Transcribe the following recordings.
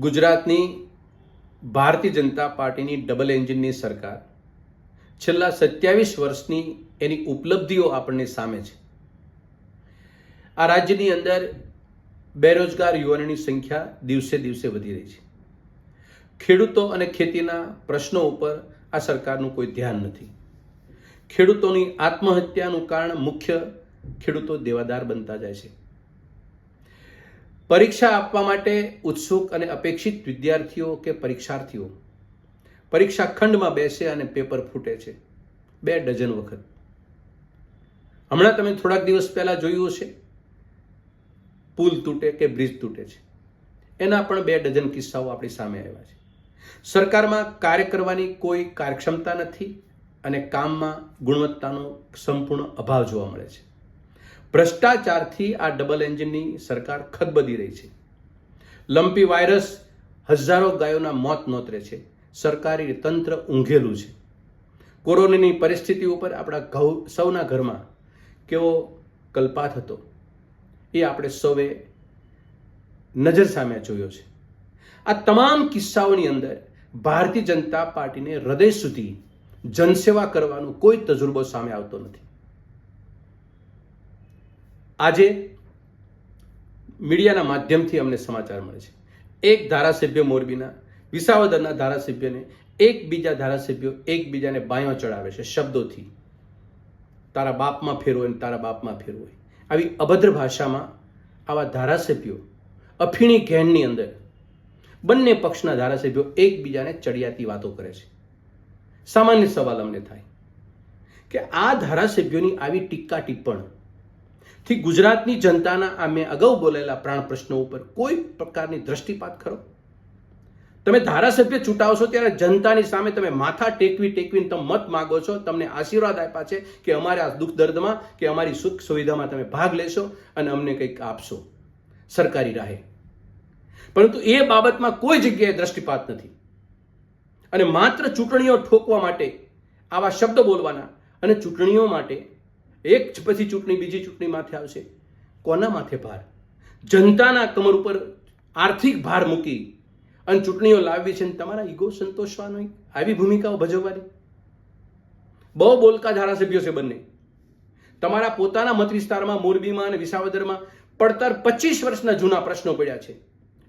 ગુજરાતની ભારતીય જનતા પાર્ટીની ડબલ એન્જિનની સરકાર છેલ્લા સત્યાવીસ વર્ષની એની ઉપલબ્ધિઓ આપણને સામે છે. આ રાજ્યની અંદર બેરોજગાર યુવાનોની સંખ્યા દિવસે દિવસે વધી રહી છે. ખેડૂતો અને ખેતીના પ્રશ્નો ઉપર આ સરકારનું કોઈ ધ્યાન નથી. ખેડૂતોની આત્મહત્યાનું કારણ મુખ્ય ખેડૂતો દેવાદાર બનતા જાય છે. પરીક્ષા આપવા માટે ઉત્સુક અને અપેક્ષિત વિદ્યાર્થીઓ કે પરીક્ષાર્થીઓ? પરીક્ષા ખંડમાં બેસે અને પેપર ફૂટે છે. બે ડઝન વખત. હમણાં તમે થોડાક દિવસ પહેલા જોયું હશે. પુલ તૂટે કે બ્રિજ તૂટે છે. એના પણ બે ડઝન કિસ્સાઓ આપણી સામે આવ્યા છે. સરકારમાં કાર્ય કરવાની કોઈ કાર્યક્ષમતા નથી અને કામમાં ગુણવત્તાનો સંપૂર્ણ અભાવ જોવા મળે છે. ભ્રષ્ટાચારથી આ ડબલ એન્જિનની સરકાર ખદબદી રહી છે. લંપી વાયરસ હજારો ગાયોના મોત નોતરે છે. સરકારી તંત્ર ઊંઘેલું છે. કોરોનાની પરિસ્થિતિ ઉપર આપણા ઘઉ સૌના ઘરમાં કેવો કલ્પાત હતો એ આપણે સૌએ નજર સામે જોયો છે. આ તમામ કિસ્સાઓની અંદર ભારતીય જનતા પાર્ટીને હૃદય સુધી જનસેવા કરવાનો કોઈ તજુર્બો સામે આવતો નથી. આજે મીડિયાના માધ્યમથી અમને સમાચાર મળે છે. એક ધારાસભ્ય મોરબીના, વિસાવદરના ધારાસભ્યને એકબીજા ધારાસભ્યો એકબીજાને બાયો ચડાવે છે શબ્દોથી. તારા બાપમાં હોય ને તારા બાપમાં ફેરવો હોય. આવી અભદ્ર ભાષામાં આવા ધારાસભ્યો, અફીણી ઘેણની અંદર બંને પક્ષના ધારાસભ્યો એકબીજાને ચડિયાતી વાતો કરે છે. સામાન્ય સવાલ અમને થાય કે આ ધારાસભ્યોની આવી ટીકા ટિપ્પણ થી ગુજરાતની જનતાના આ મેં અગાઉ બોલેલા પ્રાણ પ્રશ્નો ઉપર કોઈ પ્રકારની દ્રષ્ટિપાત કરો તમે ધારાસભ્ય ચૂંટાવશો ત્યારે જનતાની સામે તમે માથા ટેકવી ટેકવીને તમે મત માગો છો, તમને આશીર્વાદ આપ્યા છે કે અમારે આ દુઃખ દર્દમાં, કે અમારી સુખ સુવિધામાં તમે ભાગ લેશો અને અમને કંઈક આપશો. સરકારી રાહે. પરંતુ એ બાબતમાં કોઈ જગ્યાએ દ્રષ્ટિપાત નથી. અને માત્ર ચૂંટણીઓ ઠોકવા માટે, આવા શબ્દ બોલવાના અને ચૂંટણીઓ માટે એક પછી ચૂંટણી, બીજી ચૂંટણી માથે આવશે. કોના માથે ભાર? જનતાના કમર ઉપર આર્થિક ભાર મૂકી અને ચૂંટણીઓ લાવવી છે તમારા ઈગો સંતોષવાનો આવી ભૂમિકાઓ ભજવવાની. બહુ બોલકા ધારાસભ્યો છે બંને. તમારા પોતાના મત વિસ્તારમાં, મોરબીમાં અને વિસાવદરમાં પડતર પચીસ વર્ષના જૂના પ્રશ્નો પડ્યા છે.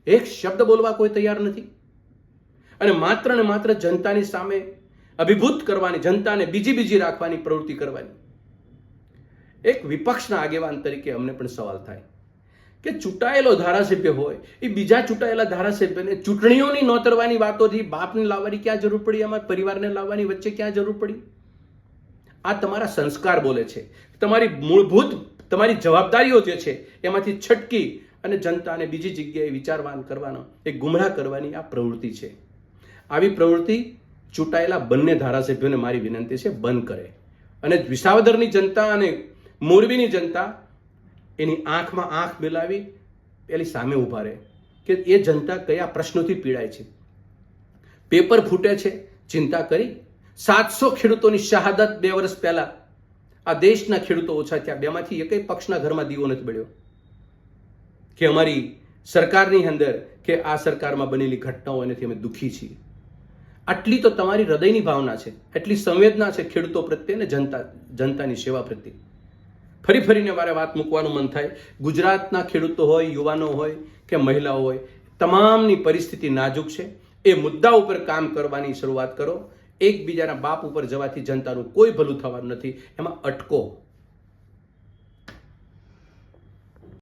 એક શબ્દ બોલવા કોઈ તૈયાર નથી. અને માત્ર ને માત્ર જનતાની સામે અભિભૂત કરવાની, જનતાને બીજી બીજી રાખવાની પ્રવૃત્તિ કરવાની. એક વિપક્ષના આગેવાન તરીકે અમને પણ સવાલ થાય કે ચૂંટાયેલો ધારાસભ્ય હોય, એ બીજા ચૂંટાયેલા ધારાસભ્યને ચૂંટણીઓની નોતરવાની વાતોથી બાપને લાવવાની ક્યાં જરૂર પડી? અમારા પરિવારને લાવવાની વચ્ચે ક્યાં જરૂર પડી? આ તમારા સંસ્કાર બોલે છે. તમારી મૂળભૂત, તમારી જવાબદારીઓ જે છે, એમાંથી છટકી અને જનતાને બીજી જગ્યાએ વિચારવાન કરવાનો, એ ગુમરાહ કરવાની આ પ્રવૃત્તિ છે. આવી પ્રવૃત્તિ ચૂંટાયેલા બંને ધારાસભ્યોને મારી વિનંતી છે, બંધ કરે. અને વિસાવદરની જનતા અને મોરબીની જનતા એની આંખમાં આંખ મિલાવી પેલી સામે ઊભા રહે કે એ જનતા કયા પ્રશ્નોથી પીડાય છે? પેપર ફૂટે છે, ચિંતા કરી. સાતસો ખેડૂતોની શહાદત બે વર્ષ પહેલા. આ દેશના ખેડૂતો ઓછા થયા. બેમાંથી એકેય પક્ષના ઘરમાં દીવો નથી બળ્યો. કે અમારી સરકારની અંદર કે આ સરકારમાં બનેલી ઘટનાઓ એનાથી અમે દુઃખી છીએ. આટલી તો તમારી હૃદયની ભાવના છે. એટલી સંવેદના છે ખેડૂતો પ્રત્યે અને જનતા, જનતાની સેવા પ્રત્યે. ફરી ફરીને મારે વાત મૂકવાનું મન થાય. ગુજરાતના ખેડૂતો હોય, યુવાનો હોય કે મહિલાઓ હોય, તમામની પરિસ્થિતિ નાજુક છે. એ મુદ્દા ઉપર કામ કરવાની શરૂઆત કરો. એકબીજાના બાપ ઉપર જવાથી જનતાનું કોઈ ભલું થવાનું નથી. એમાં અટકો.